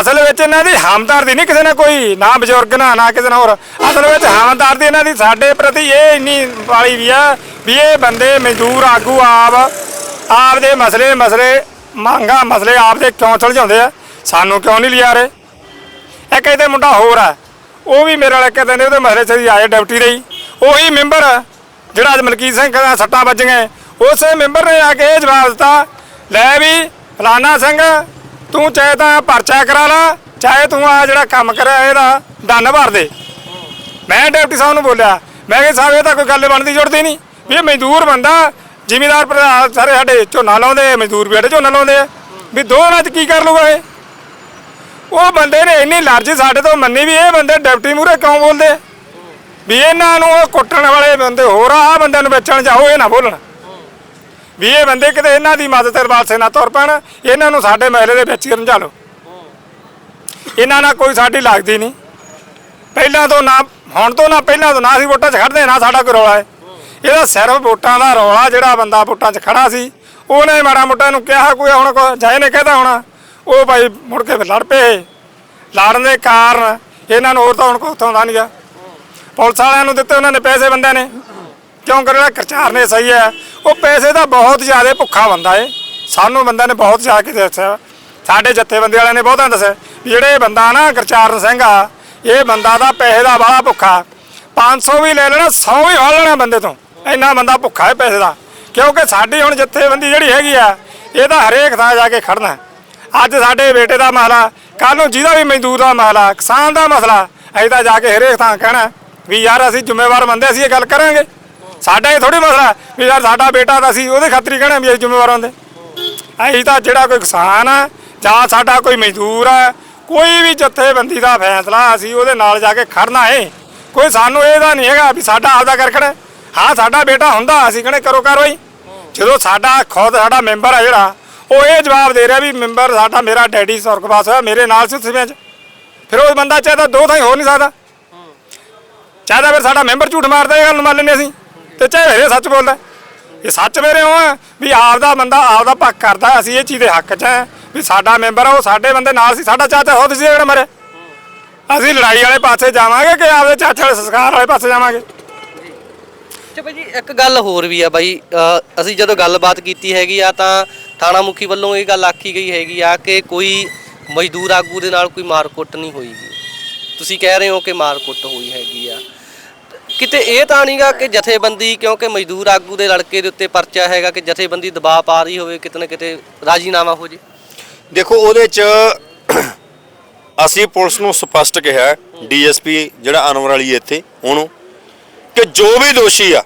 ਅਸਲ ਵਿੱਚ ਇਹਨਾਂ ਦੀ ਹਮਦਰਦੀ ਨਹੀਂ ਕਿਸੇ ਨਾਲ ਕੋਈ, ਨਾ ਬਜ਼ੁਰਗ, ਨਾ ਨਾ ਕਿਸੇ ਨਾਲ ਹੋਰ। ਅਸਲ ਵਿੱਚ ਹਮਦਰਦੀ ਇਹਨਾਂ ਦੀ ਸਾਡੇ ਪ੍ਰਤੀ ਇਹ ਇੰਨੀ ਵਾਲੀ ਵੀ ਆ ਵੀ ਇਹ ਬੰਦੇ ਮਜ਼ਦੂਰ ਆਗੂ ਆਪ ਆਪਦੇ ਮਸਲੇ ਮਸਲੇ, ਮੰਗਾ ਮਸਲੇ ਆਪਦੇ ਕਿਉਂ ਸੁਲਝਾਉਂਦੇ ਆ? ਸਾਨੂੰ ਕਿਉਂ ਨਹੀਂ ਲਿਆ ਰਹੇ? ਇੱਕ ਇਹਦੇ ਮੁੰਡਾ ਹੋਰ ਆ, ਉਹ ਵੀ ਮੇਰੇ ਵਾਲੇ ਕਹਿੰਦੇ ਨੇ ਉਹਦੇ ਮਸਲੇ ਸਹੀ ਆਏ ਡਿਊਟੀ ਰਹੀ ਉਹੀ ਮੈਂਬਰ ਜਿਹੜਾ ਅੱਜ ਮਲਕੀਤ ਸਿੰਘ ਦਾ ਸੱਟਾਂ ਵੱਜੀਆਂ। ਉਸੇ ਮੈਂਬਰ ਨੇ ਆ ਕੇ ਇਹ ਜਵਾਬ ਦਿੱਤਾ, ਲੈ ਵੀ ਫਲਾਨਾ ਸਿੰਘ, ਤੂੰ ਚਾਹੇ ਤਾਂ ਪਰਚਾ ਕਰਾ ਲਾ, ਚਾਹੇ ਤੂੰ ਆ ਜਿਹੜਾ ਕੰਮ ਕਰਿਆ ਇਹਦਾ ਦੰਨ ਭਰ ਦੇ। ਮੈਂ ਡਿਪਟੀ ਸਾਹਿਬ ਨੂੰ ਬੋਲਿਆ, ਮੈਂ ਕਿਹਾ ਸਾਹਿਬ, ਇਹ ਤਾਂ ਕੋਈ ਗੱਲ ਬਣਦੀ ਜੁੜਦੀ ਨਹੀਂ। ਵੀ ਇਹ ਮਜ਼ਦੂਰ ਬੰਦਾ ਜ਼ਿਮੀਦਾਰ ਪ੍ਰਧਾਨ ਸਾਰੇ ਸਾਡੇ ਝੋਨਾ ਲਾਉਂਦੇ ਮਜ਼ਦੂਰ ਵੀ ਸਾਡੇ ਝੋਨਾ ਲਾਉਂਦੇ ਆ। ਵੀ ਦੋਨਾਂ 'ਚ ਕੀ ਕਰ ਲੂਗਾ ਇਹ? ਉਹ ਬੰਦੇ ਨੇ ਇੰਨੀ ਲਰਜੀ ਸਾਡੇ ਤੋਂ ਮੰਨੀ ਵੀ ਇਹ ਬੰਦੇ ਡਿਪਟੀ ਮੂਰੇ ਕਿਉਂ ਬੋਲਦੇ? ਵੀ ਇਹਨਾਂ ਨੂੰ ਉਹ ਕੁੱਟਣ ਵਾਲੇ ਬੰਦੇ ਹੋਰ ਆ, ਆਹ ਬੰਦਿਆਂ ਨੂੰ ਵੇਚਣ ਜਾਓ, ਇਹ ਨਾ ਬੋਲਣ। ਵੀ ਇਹ ਬੰਦੇ ਕਿਤੇ ਇਹਨਾਂ ਦੀ ਮਦਦ ਤੇ ਵਾਸਤੇ ਨਾ ਤੁਰ ਪੈਣ, ਇਹਨਾਂ ਨੂੰ ਸਾਡੇ ਮਹਿਲੇ ਦੇ ਵਿੱਚ ਹੀ ਰੰਝਾ ਲਓ। ਇਹਨਾਂ ਨਾਲ ਕੋਈ ਸਾਡੀ ਲੱਗਦੀ ਨਹੀਂ। ਪਹਿਲਾਂ ਤੋਂ ਨਾ, ਹੁਣ ਤੋਂ ਨਾ, ਪਹਿਲਾਂ ਤੋਂ ਨਾ ਅਸੀਂ ਵੋਟਾਂ 'ਚ ਖੜਦੇ ਨਾ ਸਾਡਾ ਕੋਈ ਰੌਲਾ ਹੈ। ਇਹਦਾ ਸਿਰਫ ਵੋਟਾਂ ਦਾ ਰੌਲਾ ਜਿਹੜਾ ਬੰਦਾ ਵੋਟਾਂ 'ਚ ਖੜਾ ਸੀ, ਉਹਨੇ ਮਾੜਾ ਮੋਟਾ ਨੂੰ ਕਿਹਾ, ਕੋਈ ਹੁਣ ਕੋ ਜਾਏ ਨੇ ਕਹਦਾ ਹੋਣਾ, ਉਹ ਭਾਈ ਮੁੜ ਕੇ ਲੜ ਪਏ ਲੜਨ ਦੇ ਕਾਰਨ ਇਹਨਾਂ ਨੂੰ ਹੋਰ ਤਾਂ ਹੁਣ ਕੋਈ ਆਉਂਦਾ ਨਹੀਂਗਾ ਪੁਲਿਸ ਵਾਲਿਆਂ ਨੂੰ ਦਿੱਤੇ ਉਹਨਾਂ ਨੇ ਪੈਸੇ ਬੰਦਿਆਂ ਨੇ। ਕਿਉਂ ਕਰ ਜਿਹੜਾ ਕਰਚਾਰ ਨੇ ਸਹੀ ਹੈ, ਉਹ ਪੈਸੇ ਦਾ ਬਹੁਤ ਜ਼ਿਆਦਾ ਭੁੱਖਾ ਬੰਦਾ ਏ। ਸਾਨੂੰ ਬੰਦਿਆਂ ਨੇ ਬਹੁਤ ਜਾ ਕੇ ਦੱਸਿਆ। ਸਾਡੇ ਜੱਥੇਬੰਦੀ ਵਾਲਿਆਂ ਨੇ ਬਹੁਤਾਂ ਦੱਸਿਆ ਜਿਹੜੇ ਬੰਦਾ ਨਾ ਕਰਚਾਰਨ ਸਿੰਘ ਆ, ਇਹ ਬੰਦਾ ਦਾ ਪੈਸੇ ਦਾ ਬੜਾ ਭੁੱਖਾ। 500 ਵੀ ਲੈ ਲੈਣਾ 100 ਵੀ ਫੜ ਲੈਣਾ ਬੰਦੇ ਤੋਂ। ਇੰਨਾ ਬੰਦਾ ਭੁੱਖਾ ਹੈ ਪੈਸੇ ਦਾ। ਕਿਉਂਕਿ ਸਾਡੀ ਹੁਣ ਜੱਥੇਬੰਦੀ ਜਿਹੜੀ ਹੈਗੀ ਆ, ਇਹ ਤਾਂ ਹਰੇਕ ਥਾਂ ਜਾ ਕੇ ਖੜਨਾ ਅੱਜ ਸਾਡੇ ਬੇਟੇ ਦਾ ਮਸਲਾ ਕੱਲ ਨੂੰ ਜਿਹਦਾ ਵੀ ਮਜ਼ਦੂਰ ਦਾ ਮਸਲਾ ਕਿਸਾਨ ਦਾ ਮਸਲਾ, ਅਸੀਂ ਤਾਂ ਜਾ ਕੇ ਹਰੇਕ ਥਾਂ ਕਹਿਣਾ ਵੀ ਯਾਰ ਅਸੀਂ ਜ਼ਿੰਮੇਵਾਰ ਬੰਦੇ ਅਸੀਂ ਇਹ ਗੱਲ ਕਰਾਂਗੇ। ਸਾਡਾ ਇਹ ਥੋੜੀ ਮਸਲਾ ਵੀ ਯਾਰ ਸਾਡਾ ਬੇਟਾ ਤਾਂ ਅਸੀਂ ਉਹਦੇ ਖਾਤਰ ਹੀ ਕਹਿਣਾ ਵੀ ਅਸੀਂ ਜ਼ਿੰਮੇਵਾਰ ਹੁੰਦੇ ਅਸੀਂ ਤਾਂ ਜਿਹੜਾ ਕੋਈ ਕਿਸਾਨ ਆ, ਜਾਂ ਸਾਡਾ ਕੋਈ ਮਜ਼ਦੂਰ ਆ, ਕੋਈ ਵੀ ਜਥੇਬੰਦੀ ਦਾ ਫੈਸਲਾ ਅਸੀਂ ਉਹਦੇ ਨਾਲ ਜਾ ਕੇ ਖੜਨਾ ਏ ਕੋਈ ਸਾਨੂੰ ਇਹਦਾ ਨਹੀਂ ਹੈਗਾ ਵੀ ਸਾਡਾ ਆਪਦਾ ਕਰ ਖੜਾ ਹਾਂ, ਸਾਡਾ ਬੇਟਾ ਹੁੰਦਾ, ਅਸੀਂ ਕਹਿੰਦੇ ਕਰੋ ਕਾਰਵਾਈ ਜਦੋਂ ਸਾਡਾ ਖੁਦ ਸਾਡਾ ਮੈਂਬਰ ਆ ਜਿਹੜਾ, ਉਹ ਇਹ ਜਵਾਬ ਦੇ ਰਿਹਾ ਵੀ ਮੈਂਬਰ ਸਾਡਾ ਮੇਰਾ ਡੈਡੀ ਸੁਰਗਵਾਸ ਹੋਇਆ, ਮੇਰੇ ਨਾਲ ਸੀ ਸਿਵਿਆਂ 'ਚ। ਫਿਰ ਉਹ ਬੰਦਾ ਚਾਹਦਾ ਦੋ ਥਾਂ ਹੋ ਨਹੀਂ ਸਕਦਾ। ਚਾਹਦਾ ਫਿਰ ਸਾਡਾ ਮੈਂਬਰ ਝੂਠ ਮਾਰਦਾ, ਇਹ ਗੱਲ ਨੂੰ ਮੰਨ ਲੈਂਦੇ ਅਸੀਂ। ਤੇ ਚਾਹੇ ਇਹ ਸੱਚ ਬੋਲਦਾ। ਇਹ ਸੱਚ ਮੇਰੇ ਹੋ ਆ ਵੀ ਆਪਦਾ ਬੰਦਾ ਆਪ ਦਾ ਪੱਕ ਕਰਦਾ, ਅਸੀਂ ਇਹ ਚੀਜ਼ ਦੇ ਹੱਕ 'ਚ ਆ ਵੀ ਸਾਡਾ ਮੈਂਬਰ ਉਹ ਸਾਡੇ ਬੰਦੇ ਨਾਲ ਸੀ, ਸਾਡਾ ਚਾਚਾ ਹੋ ਤੁਸੀਂ ਜਿਹੜਾ ਮਰੇ ਅਸੀਂ ਲੜਾਈ ਵਾਲੇ ਪਾਸੇ ਜਾਵਾਂਗੇ ਕਿ ਆਪਦੇ ਚਾਚੇ ਵਾਲੇ ਸੰਸਕਾਰ ਵਾਲੇ ਪਾਸੇ ਜਾਵਾਂਗੇ? ਅੱਛਾ ਭਾਈ ਜੀ ਇੱਕ ਗੱਲ ਹੋਰ ਵੀ ਆ ਬਾਈ ਅ, ਅਸੀਂ ਜਦੋਂ ਗੱਲਬਾਤ ਕੀਤੀ ਹੈਗੀ ਆ ਤਾਂ ਥਾਣਾ ਮੁਖੀ ਵੱਲੋਂ ਇਹ ਗੱਲ ਆਖੀ ਗਈ ਹੈਗੀ ਆ ਕਿ ਕੋਈ ਮਜ਼ਦੂਰ ਆਗੂ ਦੇ ਨਾਲ ਕੋਈ ਮਾਰਕੁੱਟ ਨਹੀਂ ਹੋਈਗੀ ਤੁਸੀਂ ਕਹਿ ਰਹੇ ਹੋ ਕਿ ਮਾਰਕੁੱਟ ਹੋਈ ਹੈਗੀ ਆ। ਕਿਤੇ ਇਹ ਤਾਂ ਨਹੀਂਗਾ ਕਿ ਜਥੇਬੰਦੀ ਕਿਉਂਕਿ ਮਜ਼ਦੂਰ ਆਗੂ ਦੇ ਲੜਕੇ ਦੇ ਉੱਤੇ ਪਰਚਾ ਹੈਗਾ ਕਿ ਜਥੇਬੰਦੀ ਦਬਾਅ ਪਾ ਰਹੀ ਹੋਵੇ ਕਿਤੇ ਨਾ ਕਿਤੇ ਰਾਜੀਨਾਮਾ ਹੋ ਜੇ। ਦੇਖੋ ਉਹਦੇ ਚ ਅਸੀਂ ਪੁਲਿਸ ਨੂੰ ਸਪਸ਼ਟ ਕਿਹਾ ਡੀਐਸਪੀ ਜਿਹੜਾ ਅਨਵਰ ਵਾਲੀ ਹੈ ਇੱਥੇ ਉਹਨੂੰ ਕਿ ਜੋ ਵੀ ਦੋਸ਼ੀ ਆ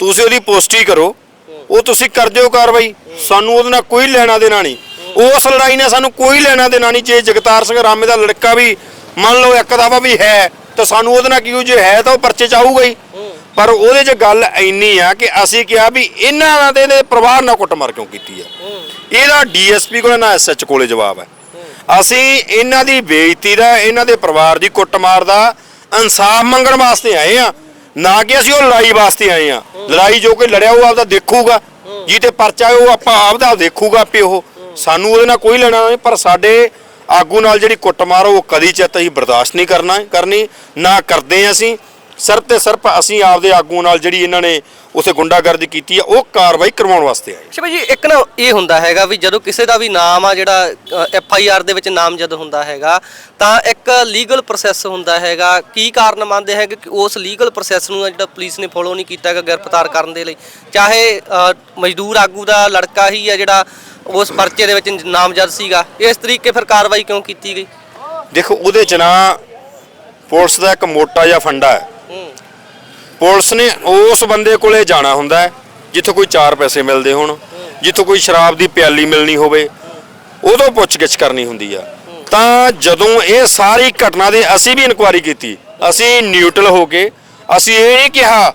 ਤੁਸੀਂ ਉਹਦੀ ਪੁਸ਼ਟੀ ਕਰੋ ਉਹ ਤੁਸੀਂ ਕਰ ਦਿਓ ਕਾਰਵਾਈ। ਸਾਨੂੰ ਉਹਦੇ ਨਾਲ ਕੋਈ ਲੈਣਾ ਦੇਣਾ ਨਹੀਂ। ਉਸ ਲੜਾਈ ਨਾਲ ਸਾਨੂੰ ਕੋਈ ਲੈਣਾ ਦੇਣਾ ਨਹੀਂ। ਜੇ ਜਗਤਾਰ ਸਿੰਘ ਰਾਮੇ ਦਾ ਲੜਕਾ ਵੀ ਮੰਨ ਲਓ ਇੱਕ ਦਫਾ ਵੀ ਹੈ ਤਾਂ ਸਾਨੂੰ ਉਹਦੇ ਨਾਲ ਕਿਉਂ ਜੇ ਹੈ ਤਾਂ ਉਹ ਪਰਚੇ ਚ ਆਊਗਾ ਹੀ। ਪਰ ਉਹਦੇ 'ਚ ਗੱਲ ਇੰਨੀ ਆ ਕਿ ਅਸੀਂ ਕਿਹਾ ਵੀ ਇਹਨਾਂ ਨਾਲ ਤੇ ਇਹਦੇ ਪਰਿਵਾਰ ਨਾਲ ਕੁੱਟਮਾਰ ਕਿਉਂ ਕੀਤੀ ਆ? ਇਹਦਾ ਡੀਐਸਪੀ ਕੋਲੇ ਨਾ ਐਸਐਚ ਕੋਲੇ ਜਵਾਬ ਹੈ। ਅਸੀਂ ਇਹਨਾਂ ਦੀ ਬੇਇੱਜ਼ਤੀ ਦਾ ਇਹਨਾਂ ਦੇ ਪਰਿਵਾਰ ਦੀ ਕੁੱਟਮਾਰ ਦਾ ਇਨਸਾਫ ਮੰਗਣ ਵਾਸਤੇ ਆਏ ਆ ਨਾ ਕਿ ਅਸੀਂ ਉਹ ਲੜਾਈ ਵਾਸਤੇ ਆਏ ਆ ਲੜਾਈ ਜੋ ਕੋਈ ਲੜਿਆ ਉਹ ਆਪਦਾ ਦੇਖੂਗਾ। ਜੀ ਤੇ ਪਰਚਾ ਉਹ ਆਪਾਂ ਆਪਦਾ ਦੇਖੂਗਾ ਉਹ। ਸਾਨੂੰ ਉਹਦੇ ਨਾਲ ਕੋਈ ਲੈਣਾ ਨਹੀਂ ਪਰ ਸਾਡੇ ਆਗੂ ਨਾਲ ਜਿਹੜੀ ਕੁੱਟਮਾਰ ਉਹ ਕਦੀ ਚਿੱਤ ਅਸੀਂ ਬਰਦਾਸ਼ਤ ਨਹੀਂ ਕਰਨਾ ਕਰਨੀ ਨਾ ਕਰਦੇ ਅਸੀਂ। ਸਿਰਫ ਤੇ ਸਿਰਫ ਅਸੀਂ ਆਪਦੇ ਆਗੂ ਨਾਲ ਜਿਹੜੀ ਇਹਨਾਂ ਨੇ ਉਥੇ ਗੁੰਡਾਗਰਦੀ ਕੀਤੀ ਆ ਉਹ ਕਾਰਵਾਈ ਕਰਵਾਉਣ ਵਾਸਤੇ ਆਏ ਭਾਈ ਜੀ ਇੱਕ ਨਾ ਇਹ ਹੁੰਦਾ ਹੈਗਾ ਵੀ ਜਦੋਂ ਕਿਸੇ ਦਾ ਵੀ ਨਾਮ ਆ ਜਿਹੜਾ ਐਫ ਆਈ ਆਰ ਦੇ ਵਿੱਚ ਨਾਮਜ਼ਦ ਹੁੰਦਾ ਹੈਗਾ ਤਾਂ ਇੱਕ ਲੀਗਲ ਪ੍ਰੋਸੈਸ ਹੁੰਦਾ ਹੈਗਾ। ਕੀ ਕਾਰਨ ਮੰਨਦੇ ਹੈਗੇ ਕਿ ਉਸ ਲੀਗਲ ਪ੍ਰੋਸੈਸ ਨੂੰ ਆ ਜਿਹੜਾ ਪੁਲਿਸ ਨੇ ਫੋਲੋ ਨਹੀਂ ਕੀਤਾ ਹੈਗਾ ਗ੍ਰਿਫਤਾਰ ਕਰਨ ਦੇ ਲਈ? ਚਾਹੇ ਅ, ਮਜ਼ਦੂਰ ਆਗੂ ਦਾ ਲੜਕਾ ਹੀ ਆ ਜਿਹੜਾ ਉਸ ਪਰਚੇ ਦੇ ਵਿੱਚ ਨਾਮਜ਼ਦ ਸੀਗਾ ਇਸ ਤਰੀਕੇ ਫਿਰ ਕਾਰਵਾਈ ਕਿਉਂ ਕੀਤੀ ਗਈ? ਦੇਖੋ ਉਹਦੇ ਚ ਨਾ ਪੁਲਿਸ ਦਾ ਇੱਕ ਮੋਟਾ ਜਿਹਾ ਫੰਡਾ ਹੈ ਹੂੰ। ਪੁਲਿਸ ਨੇ ਉਸ ਬੰਦੇ ਕੋਲੇ ਜਾਣਾ ਹੁੰਦਾ ਹੈ, ਜਿੱਥੋਂ ਕੋਈ 4 ਪੈਸੇ ਮਿਲਦੇ ਹੋਣ, ਜਿੱਥੋਂ ਕੋਈ ਸ਼ਰਾਬ ਦੀ ਪਿਆਲੀ ਮਿਲਣੀ ਹੋਵੇ, ਉਦੋਂ ਪੁੱਛਗਿੱਛ ਕਰਨੀ ਹੁੰਦੀ ਆ। ਤਾਂ ਜਦੋਂ ਇਹ ਸਾਰੀ ਘਟਨਾ ਦੇ ਅਸੀਂ ਵੀ ਇਨਕੁਆਇਰੀ ਕੀਤੀ, ਅਸੀਂ ਨਿਊਟਰਲ ਹੋ ਕੇ, ਅਸੀਂ ਇਹ ਨਹੀਂ ਕਿਹਾ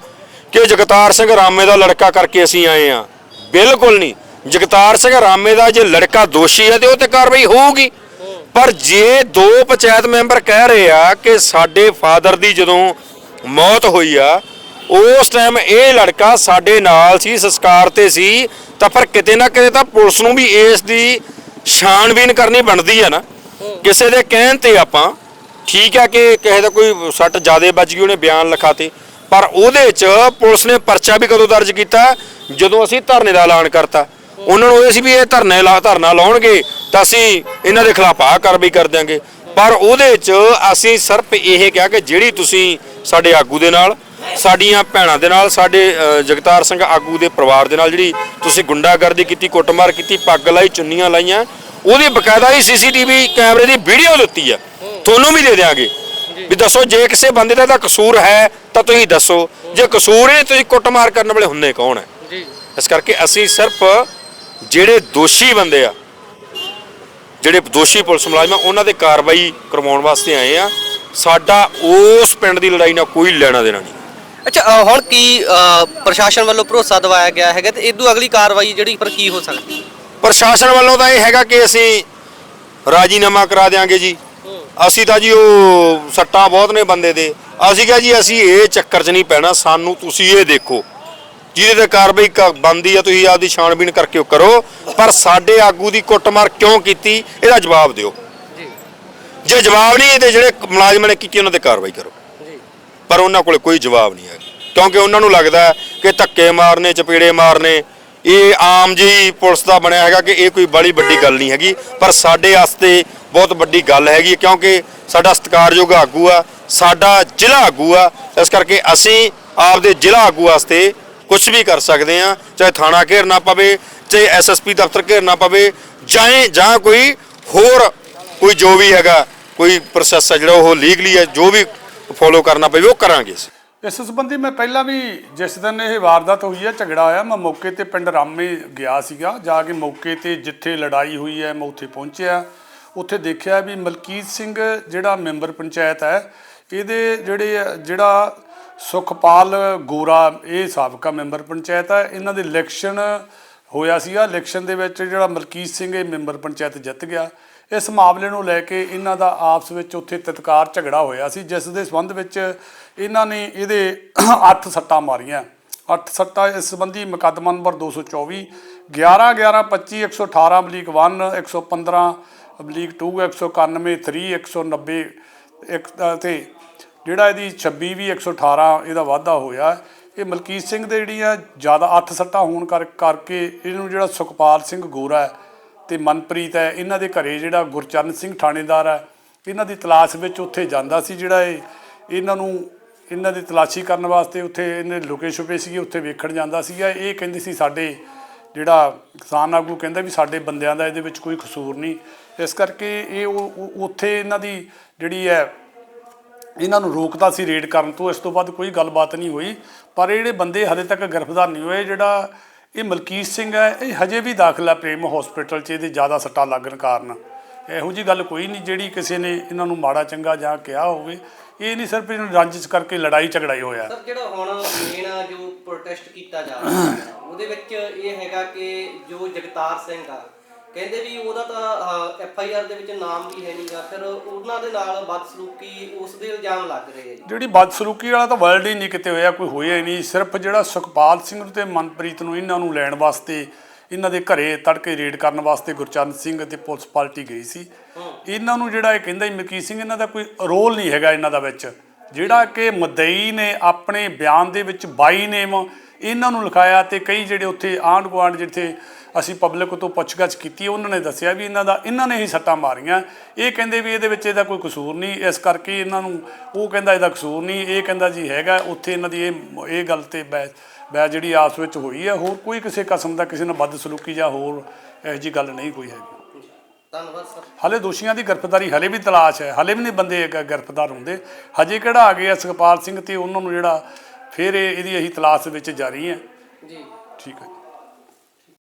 ਕਿ ਜਗਤਾਰ ਸਿੰਘ ਰਾਮੇ ਦਾ ਲੜਕਾ ਕਰਕੇ ਅਸੀਂ ਆਏ ਆ। ਬਿਲਕੁਲ ਨਹੀਂ। ਜਗਤਾਰ ਸਿੰਘ ਰਾਮੇ ਦਾ ਜੇ ਲੜਕਾ ਦੋਸ਼ੀ ਹੈ ਤੇ ਉਹ ਤੇ ਕਾਰਵਾਈ ਹੋਊਗੀ। ਪਰ ਜੇ ਦੋ ਪੰਚਾਇਤ ਮੈਂਬਰ ਕਹਿ ਰਹੇ ਆ ਕਿ ਸਾਡੇ ਫਾਦਰ ਦੀ ਜਦੋਂ ਮੌਤ ਹੋਈ ਆ ਉਸ ਟਾਈਮ ਇਹ ਲੜਕਾ ਸਾਡੇ ਨਾਲ ਸੀ, ਸੰਸਕਾਰ ਤੇ ਸੀ, ਤਾਂ ਪਰ ਕਿਤੇ ਨਾ ਕਿਤੇ ਤਾਂ ਪੁਲਿਸ ਨੂੰ ਵੀ ਇਸ ਦੀ ਛਾਣਬੀਨ ਕਰਨੀ ਬਣਦੀ ਆ ਨਾ। ਕਿਸੇ ਦੇ ਕਹਿਣ ਤੇ ਆਪਾਂ, ਠੀਕ ਆ ਕਿ ਕਿਸੇ ਦਾ ਕੋਈ ਸੱਟ ਜ਼ਿਆਦੇ ਵੱਜ ਗਈ, ਉਹਨੇ ਬਿਆਨ ਲਿਖਾਤੇ, ਪਰ ਉਹਦੇ 'ਚ ਪੁਲਿਸ ਨੇ ਪਰਚਾ ਵੀ ਕਦੋਂ ਦਰਜ ਕੀਤਾ? ਜਦੋਂ ਅਸੀਂ ਧਰਨੇ ਦਾ ਐਲਾਨ ਕਰਤਾ। ਉਹਨਾਂ ਨੂੰ ਇਹ ਸੀ ਵੀ ਇਹ ਧਰਨੇ ਲਾ, ਧਰਨਾ ਲਾਉਣਗੇ, ਤਾਂ ਅਸੀਂ ਇਹਨਾਂ ਦੇ ਖਿਲਾਫ ਆ ਕਾਰਵਾਈ ਕਰ ਦਿਆਂਗੇ। ਪਰ ਉਹਦੇ 'ਚ ਅਸੀਂ ਸਿਰਫ ਇਹ ਕਿਹਾ ਕਿ ਜਿਹੜੀ ਤੁਸੀਂ ਸਾਡੇ ਆਗੂ ਦੇ ਨਾਲ ਸਾਡੀਆਂ ਭੈਣਾਂ ਦੇ ਨਾਲ ਸਾਡੇ ਜਗਤਾਰ ਸਿੰਘ ਆਗੂ ਦੇ ਪਰਿਵਾਰ ਦੇ ਨਾਲ ਜਿਹੜੀ ਤੁਸੀਂ ਗੁੰਡਾਗਰਦੀ ਕੀਤੀ ਕੁੱਟਮਾਰ ਕੀਤੀ ਪੱਗ ਲਾਈ ਚੁੰਨੀਆਂ ਲਾਈਆਂ ਉਹਦੀ ਬਕਾਇਦਾ ਹੀ ਸੀਸੀਟੀਵੀ ਕੈਮਰੇ ਦੀ ਵੀਡੀਓ ਦਿੱਤੀ ਆ। ਤੁਹਾਨੂੰ ਵੀ ਦੇ ਦਿਆਂਗੇ। ਵੀ ਦੱਸੋ ਜੇ ਕਿਸੇ ਬੰਦੇ ਦਾ ਤਾਂ ਕਸੂਰ ਹੈ ਤਾਂ ਤੁਸੀਂ ਦੱਸੋ। ਜੇ ਕਸੂਰ ਹੈ ਤੁਸੀਂ ਕੁੱਟਮਾਰ ਕਰਨ ਵਾਲੇ ਹੁੰਨੇ ਕੌਣ ਹੈ? ਜੀ। ਇਸ ਕਰਕੇ ਅਸੀਂ ਸਿਰਫ ਜਿਹੜੇ ਦੋਸ਼ੀ ਬੰਦੇ ਆ ਜਿਹੜੇ ਦੋਸ਼ੀ ਪੁਲਿਸ ਮੁਲਾਜ਼ਮ ਆ ਉਹਨਾਂ ਦੇ ਕਾਰਵਾਈ ਕਰਵਾਉਣ ਵਾਸਤੇ ਆਏ ਆ। ਸਾਡਾ ਉਸ ਪਿੰਡ ਦੀ ਲੜਾਈ ਨਾਲ ਕੋਈ ਲੈਣਾ ਦੇਣਾ ਨਹੀਂ। ਅੱਛਾ ਅ, ਹੁਣ ਕੀ ਅ, ਪ੍ਰਸ਼ਾਸਨ ਵੱਲੋਂ ਭਰੋਸਾ ਦਿਵਾਇਆ ਗਿਆ ਹੈਗਾ ਤੇ ਇਦੋਂ ਅਗਲੀ ਕਾਰਵਾਈ ਜਿਹੜੀ ਪਰ ਕੀ ਹੋ ਸਕਦੀ? ਪ੍ਰਸ਼ਾਸਨ ਵੱਲੋਂ ਤਾਂ ਇਹ ਹੈਗਾ ਕਿ ਅਸੀਂ ਰਾਜੀਨਾਮਾ ਕਰਾ ਦਿਆਂਗੇ ਜੀ। ਅਸੀਂ ਤਾਂ ਜੀ ਉਹ ਸੱਟਾਂ ਬਹੁਤ ਨੇ ਬੰਦੇ ਦੇ। ਅਸੀਂ ਕਿਹਾ ਜੀ ਅਸੀਂ ਇਹ ਚੱਕਰ 'ਚ ਨਹੀਂ ਪੈਣਾ ਸਾਨੂੰ ਤੁਸੀਂ ਇਹ ਦੇਖੋ। ਜਿਹਦੇ ਤੇ ਕਾਰਵਾਈ ਕ- ਬਣਦੀ ਆ ਤੁਸੀਂ ਆਪਦੀ ਛਾਣਬੀਣ ਕਰਕੇ ਉਹ ਕਰੋ। ਪਰ ਸਾਡੇ ਆਗੂ ਦੀ ਕੁੱਟਮਾਰ ਕਿਉਂ ਕੀਤੀ ਇਹਦਾ ਜਵਾਬ ਦਿਓ। ਜੀ। ਜੇ ਜਵਾਬ ਨਹੀਂ ਤੇ ਜਿਹੜੇ ਮੁਲਾਜ਼ਮਾਂ ਨੇ ਕੀਤੀ ਉਹਨਾਂ ਤੇ ਕਾਰਵਾਈ ਕਰੋ। ਪਰ ਉਹਨਾਂ ਕੋਲੇ ਕੋਈ ਜਵਾਬ ਨਹੀਂ ਹੈ ਕਿਉਂਕਿ ਉਹਨਾਂ ਨੂੰ ਲੱਗਦਾ ਕਿ ਧੱਕੇ ਮਾਰਨੇ, ਚਪੇੜੇ ਮਾਰਨੇ, ਇਹ ਆਮ ਜੀ ਪੁਲਿਸ ਦਾ ਬਣਿਆ ਹੈਗਾ ਕਿ ਇਹ ਕੋਈ ਬੜੀ ਵੱਡੀ ਗੱਲ ਨਹੀਂ ਹੈਗੀ। ਪਰ ਸਾਡੇ ਵਾਸਤੇ ਬਹੁਤ ਵੱਡੀ ਗੱਲ ਹੈਗੀ, ਕਿਉਂਕਿ ਸਾਡਾ ਸਤਿਕਾਰਯੋਗ ਆਗੂ ਆ, ਸਾਡਾ ਜ਼ਿਲ੍ਹਾ ਆਗੂ ਆ, ਇਸ ਕਰਕੇ ਅਸੀਂ ਆਪਦੇ ਜ਼ਿਲ੍ਹਾ ਆਗੂ ਵਾਸਤੇ ਕੁਝ ਵੀ ਕਰ ਸਕਦੇ ਆ ਚਾਹੇ ਥਾਣਾ ਘੇਰਨਾ ਪਵੇ, ਚਾਹੇ ਐਸਐਸਪੀ ਦਫ਼ਤਰ ਘੇਰਨਾ ਪਵੇ, ਚਾਹੇ ਜਾਂ ਕੋਈ ਹੋਰ, ਕੋਈ ਜੋ ਵੀ ਹੈਗਾ, ਕੋਈ ਪ੍ਰੋਸੈਸ ਹੈ ਜਿਹੜਾ ਉਹ ਲੀਗਲੀ ਹੈ, ਜੋ ਵੀ ਫੋਲੋ ਕਰਨਾ ਪਵੇ ਉਹ ਕਰਾਂਗੇ ਅਸੀਂ। ਇਸ ਸੰਬੰਧੀ ਮੈਂ ਪਹਿਲਾਂ ਵੀ ਜਿਸ ਦਿਨ ਇਹ ਵਾਰਦਾਤ ਹੋਈ ਹੈ, ਝਗੜਾ ਹੋਇਆ, ਮੈਂ ਮੌਕੇ ਤੇ ਪਿੰਡ ਰਾਮੇ ਗਿਆ ਸੀਗਾ। ਜਾ ਕੇ ਮੌਕੇ ਤੇ ਜਿੱਥੇ ਲੜਾਈ ਹੋਈ ਹੈ, ਮੈਂ ਉੱਥੇ ਪਹੁੰਚਿਆ। ਉੱਥੇ ਦੇਖਿਆ ਵੀ ਮਲਕੀਤ ਸਿੰਘ ਜਿਹੜਾ ਮੈਂਬਰ ਪੰਚਾਇਤ ਹੈ, ਇਹਦੇ ਜਿਹੜੇ ਜਿਹੜਾ ਸੁਖਪਾਲ ਗੋਰਾ, ਇਹ ਸਾਬਕਾ ਮੈਂਬਰ ਪੰਚਾਇਤ ਹੈ, ਇਹਨਾਂ ਦੇ ਇਲੈਕਸ਼ਨ ਹੋਇਆ ਸੀਗਾ। ਇਲੈਕਸ਼ਨ ਦੇ ਵਿੱਚ ਜਿਹੜਾ ਮਲਕੀਤ ਸਿੰਘ ਇਹ ਮੈਂਬਰ ਪੰਚਾਇਤ ਜਿੱਤ ਗਿਆ। ਇਸ ਮਾਮਲੇ ਨੂੰ ਲੈ ਕੇ ਇਹਨਾਂ ਦਾ ਆਪਸ ਵਿੱਚ ਉੱਥੇ ਤਤਕਾਰ ਝਗੜਾ ਹੋਇਆ ਸੀ ਜਿਸ ਦੇ ਸੰਬੰਧ ਵਿੱਚ ਇਹਨਾਂ ਨੇ ਇਹਦੇ ਅੱਠ ਸੱਟਾਂ ਮਾਰੀਆਂ। ਅੱਠ ਸੱਟਾਂ ਇਸ ਸੰਬੰਧੀ ਮੁਕੱਦਮਾ ਨੰਬਰ 224 11 11 25 118 ਬਲੀਕ 1 115 ਬਲੀਕ 2 191 3 190 ਇੱਕ ਅ, ਤੇ ਜਿਹੜਾ ਇਹਦੀ 26 ਵੀ 118 ਇਹਦਾ ਵਾਧਾ ਹੋਇਆ। ਇਹ ਮਲਕੀਤ ਸਿੰਘ ਦੇ ਜਿਹੜੀਆਂ ਜ਼ਿਆਦਾ ਅੱਠ ਸੱਟਾਂ ਹੋਣ ਕਰ ਕਰਕੇ ਇਹਨੂੰ ਜਿਹੜਾ ਸੁਖਪਾਲ ਸਿੰਘ ਗੋਰਾ ਹੈ ਤੇ ਮਨਪ੍ਰੀਤ ਹੈ, ਇਹਨਾਂ ਦੇ ਘਰੇ ਜਿਹੜਾ ਗੁਰਚਰਨ ਸਿੰਘ ਥਾਣੇਦਾਰ ਹੈ, ਇਹਨਾਂ ਦੀ ਤਲਾਸ਼ ਵਿੱਚ ਉੱਥੇ ਜਾਂਦਾ ਸੀ ਜਿਹੜਾ ਇਹ, ਇਹਨਾਂ ਨੂੰ, ਇਹਨਾਂ ਦੀ ਤਲਾਸ਼ੀ ਕਰਨ ਵਾਸਤੇ ਉੱਥੇ ਇਹਨੇ ਲੁਕੇ ਛੁਪੇ ਸੀਗੇ, ਉੱਥੇ ਵੇਖਣ ਜਾਂਦਾ ਸੀਗਾ। ਇਹ ਕਹਿੰਦੇ ਸੀ ਸਾਡੇ ਜਿਹੜਾ ਕਿਸਾਨ ਆਗੂ ਕਹਿੰਦਾ ਵੀ ਸਾਡੇ ਬੰਦਿਆਂ ਦਾ ਇਹਦੇ ਵਿੱਚ ਕੋਈ ਕਸੂਰ ਨਹੀਂ। ਇਸ ਕਰਕੇ ਇਹ ਉਹ- ਉੱਥੇ ਇਹਨਾਂ ਦੀ ਜਿਹੜੀ ਹੈ, ਇਹਨਾਂ ਨੂੰ ਰੋਕਦਾ ਸੀ ਰੇਡ ਕਰਨ ਤੋਂ। ਇਸ ਤੋਂ ਬਾਅਦ ਕੋਈ ਗੱਲਬਾਤ ਨਹੀਂ ਹੋਈ। ਪਰ ਇਹ ਜਿਹੜੇ ਬੰਦੇ ਹਲੇ ਤੱਕ ਗ੍ਰਿਫਤਾਰ ਨਹੀਂ ਹੋਏ, ਜਿਹੜਾ ਇਹ ਮਲਕੀਤ ਸਿੰਘ ਹੈ, ਇਹ ਹਜੇ ਵੀ ਦਾਖਲਾ ਪ੍ਰੇਮ ਹਸਪੀਟਲ 'ਚ, ਇਹਦੇ ਜ਼ਿਆਦਾ ਸੱਟਾਂ ਲੱਗਣ ਕਾਰਨ। ਇਹੋ ਜੀ ਗੱਲ ਕੋਈ ਨਹੀਂ, ਜਿਹੜੀ ਕਿਸੇ ਨੇ ਇਹਨਾਂ ਨੂੰ ਮਾੜਾ ਚੰਗਾ ਜਾਂ ਕਿਹਾ ਹੋਵੇ, ਇਹ ਨਹੀਂ ਸਿਰਫ ਇਹਨਾਂ ਨੂੰ ਰੰਜਿਸ਼ ਕਰਕੇ ਲੜਾਈ ਝਗੜਾਈ ਹੋਇਆ। ਸਰ, ਜਿਹੜਾ ਹੁਣ ਮੇਨ ਜੋ ਪ੍ਰੋਟੈਸਟ ਕੀਤਾ ਜਾ ਰਿਹਾ, ਉਹਦੇ ਵਿੱਚ ਇਹ ਹੈਗਾ ਕਿ ਜੋ ਜਗਤਾਰ ਸਿੰਘ ਆ ਕਹਿੰਦੇ ਵੀ ਉਹਦਾ ਤਾਂ ਐਫ ਆਈ ਆਰ ਦੇ ਵਿੱਚ ਨਾਮ ਵੀ ਹੈ ਨਹੀਂਗਾ ਫਿਰ ਉਹਨਾਂ ਦੇ ਨਾਲ ਬਦਸਲੂਕੀ ਉਸ ਦੇ ਇਲਜ਼ਾਮ ਲੱਗ ਰਹੇ ਜੀ। ਜਿਹੜੀ ਬਦਸਲੂਕੀ ਵਾਲਾ ਤਾਂ ਵਰਲਡ ਹੀ ਨਹੀਂ ਕਿਤੇ ਹੋਇਆ ਕੋਈ ਹੋਇਆ ਹੀ ਨਹੀਂ। ਸਿਰਫ ਜਿਹੜਾ ਸੁਖਪਾਲ ਸਿੰਘ ਤੇ ਮਨਪ੍ਰੀਤ ਨੂੰ ਇਹਨਾਂ ਨੂੰ ਲੈਣ ਵਾਸਤੇ ਇਹਨਾਂ ਦੇ ਘਰੇ ਤੜਕੇ ਰੇਡ ਕਰਨ ਵਾਸਤੇ ਗੁਰਚਰਨ ਸਿੰਘ ਅਤੇ ਪੁਲਿਸ ਪਾਰਟੀ ਗਈ ਸੀ। ਇਹਨਾਂ ਨੂੰ ਜਿਹੜਾ ਇਹ ਕਹਿੰਦਾ ਮਲਕੀਤ ਸਿੰਘ ਇਹਨਾਂ ਦਾ ਕੋਈ ਰੋਲ ਨਹੀਂ ਹੈਗਾ ਇਹਨਾਂ ਦਾ ਵਿੱਚ। ਜਿਹੜਾ ਕਿ ਮਦਈ ਨੇ ਆਪਣੇ ਬਿਆਨ ਦੇ ਵਿੱਚ 22 ਨੇਮ ਇਹਨਾਂ ਨੂੰ ਲਿਖਾਇਆ ਤੇ ਕਈ ਜਿਹੜੇ ਉੱਥੇ ਆਂਢ ਗੁਆਂਢ ਜਿੱਥੇ ਅਸੀਂ ਪਬਲਿਕ ਤੋਂ ਪੁੱਛਗਿੱਛ ਕੀਤੀ ਉਹਨਾਂ ਨੇ ਦੱਸਿਆ ਵੀ ਇਹਨਾਂ ਦਾ ਇਹਨਾਂ ਨੇ ਹੀ ਸੱਟਾਂ ਮਾਰੀਆਂ। ਇਹ ਕਹਿੰਦੇ ਵੀ ਇਹਦੇ ਵਿੱਚ ਇਹਦਾ ਕੋਈ ਕਸੂਰ ਨਹੀਂ। ਇਸ ਕਰਕੇ ਇਹਨਾਂ ਨੂੰ ਉਹ ਕਹਿੰਦਾ ਇਹਦਾ ਕਸੂਰ ਨਹੀਂ। ਇਹ ਕਹਿੰਦਾ ਜੀ ਹੈਗਾ ਉੱਥੇ ਇਹਨਾਂ ਦੀ ਇਹ ਇਹ ਗੱਲ ਤੇ ਬੈ ਬੈ ਜਿਹੜੀ ਆਪਸ ਵਿੱਚ ਹੋਈ ਹੈ ਹੋਰ ਕੋਈ ਕਿਸੇ ਕਿਸਮ ਦਾ ਕਿਸੇ ਨਾਲ ਬਦਸਲੂਕੀ ਜਾਂ ਹੋਰ ਇਹੋ ਜੀ ਗੱਲ ਨਹੀਂ ਕੋਈ ਹੈਗੀ। ਧੰਨਵਾਦ ਸਰ। ਹਲੇ ਦੋਸ਼ੀਆਂ ਦੀ ਗ੍ਰਿਫਤਾਰੀ ਹਲੇ ਵੀ ਤਲਾਸ਼ ਹੈ। ਹਲੇ ਵੀ ਨਹੀਂ ਬੰਦੇ ਗ੍ਰਿਫਤਾਰ ਹੁੰਦੇ। ਹਜੇ ਕਿਹੜਾ ਆ ਗਏ ਆ ਸੁਖਪਾਲ ਸਿੰਘ ਤੇ ਉਹਨਾਂ ਨੂੰ ਜਿਹੜਾ ਫਿਰ ਇਹ- ਇਹਦੀ ਅਸੀਂ ਤਲਾਸ਼ ਵਿੱਚ ਜਾਰੀ ਹੈ। ਜੀ। ਠੀਕ ਹੈ